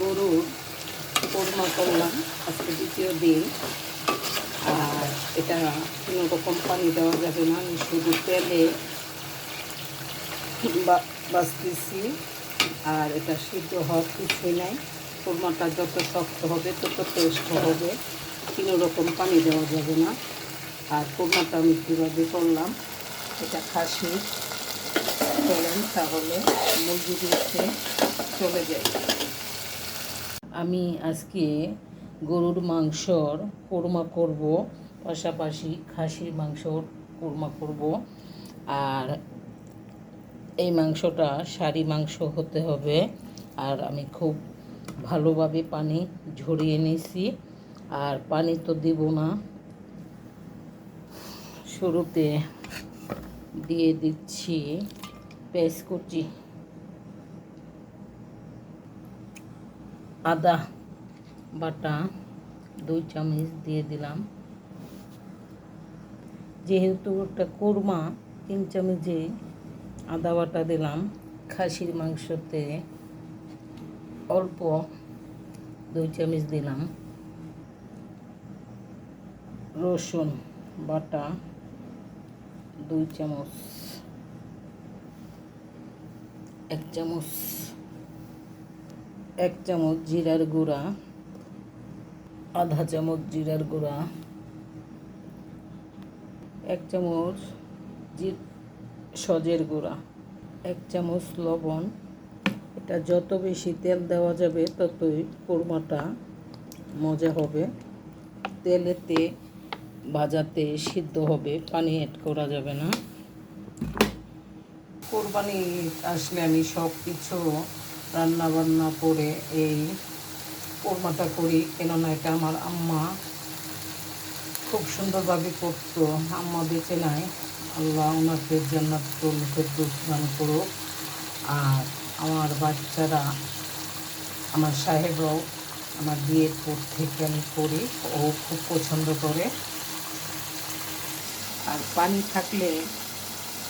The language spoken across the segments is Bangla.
গরুর কোরমা করলাম আজকে দ্বিতীয় দিন। আর এটা কোনো রকম পানি দেওয়া যাবে না, আমি শুধু তেলে বা- বাছতেছি আর এটা সিদ্ধ হওয়ার কিছুই নাই। কোরমাটা যত শক্ত হবে, তত টেস্ট হবে। কোনো রকম পানি দেওয়া যাবে না। আর কোরমাটা আমি কীভাবে করলাম, এটা খাসি করেন তাহলে মুরগিগুলোতে চলে যায়। আমি আজকে গরুর মাংসর কোরমা করব, পাশাপাশি খাসির মাংসর কোরমা করব। আর এই মাংসটা সারি মাংস হতে হবে। আর আমি খুব ভালোভাবে পানি ঝরিয়ে নিয়েছি। আর পানি তো দেব না। শুরুতে দিয়ে দিচ্ছি পেস্ট কুচি। আদা বাটা দুই চামচ দিয়ে দিলাম। যেহেতু একটা কোরমা, তিন চামচে আদা বাটা দিলাম। খাসির মাংসতে অল্প দুই চামচ দিলাম। রসুন বাটা দুই চামচ, এক চামচ এক চামচ জিরার গুঁড়া, আধা চামচ জিরার গুঁড়া, এক চামচ জি সজের গুঁড়া, এক চামচ লবণ। এটা যত বেশি তেল দেওয়া যাবে, ততই কোরমাটা মজা হবে। তেলেতে ভাজাতে সিদ্ধ হবে, পানি অ্যাড করা যাবে না। কোরবানি আসলে আমি সব কিছু রান্না বান্না করে এই কোরমাটা করি, কেননা এটা আমার আম্মা খুব সুন্দরভাবে করতো। আম্মা বেঁচে নাই। আল্লাহ ওনাদের জান্নাত করুক। আর আমার বাচ্চারা, আমার সাহেবরাও আমার বিয়ের পর থেকে আমি করি, ও খুব পছন্দ করে। আর পানি থাকলে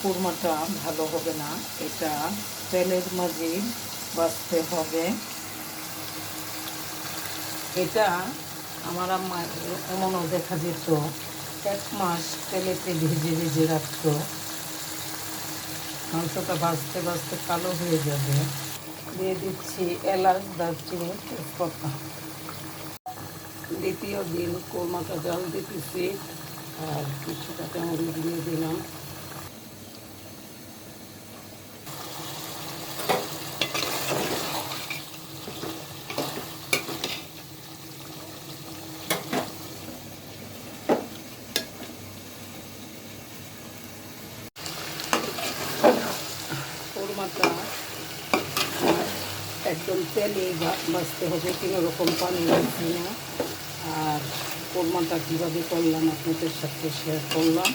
কোরমাটা ভালো হবে না। এটা তেলের মাঝে বাছতে হবে। এটা আমার এমনও দেখা যেত, এক মাস তেলেতে ভেজে ভেজে রাখতো। মাংসটা ভাজতে ভাজতে কালো হয়ে যাবে। দিয়ে দিচ্ছি এলাচ, দারচিনি, তেজপাতা। দ্বিতীয় দিন কোরমাটা জল দিতেছি, আর কিছুটা কামড়ি দিয়ে দিলাম কোরমাটা একদম তেলে বাঁচতে হবে কোনো রকম পানি লাগছে না। আর কোরমাটা কীভাবে করলাম, আপনাদের সাথে শেয়ার করলাম।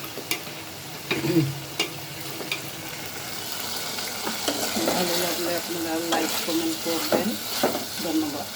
ভালো লাগলে আপনারা লাইক কমেন্ট করবেন। ধন্যবাদ।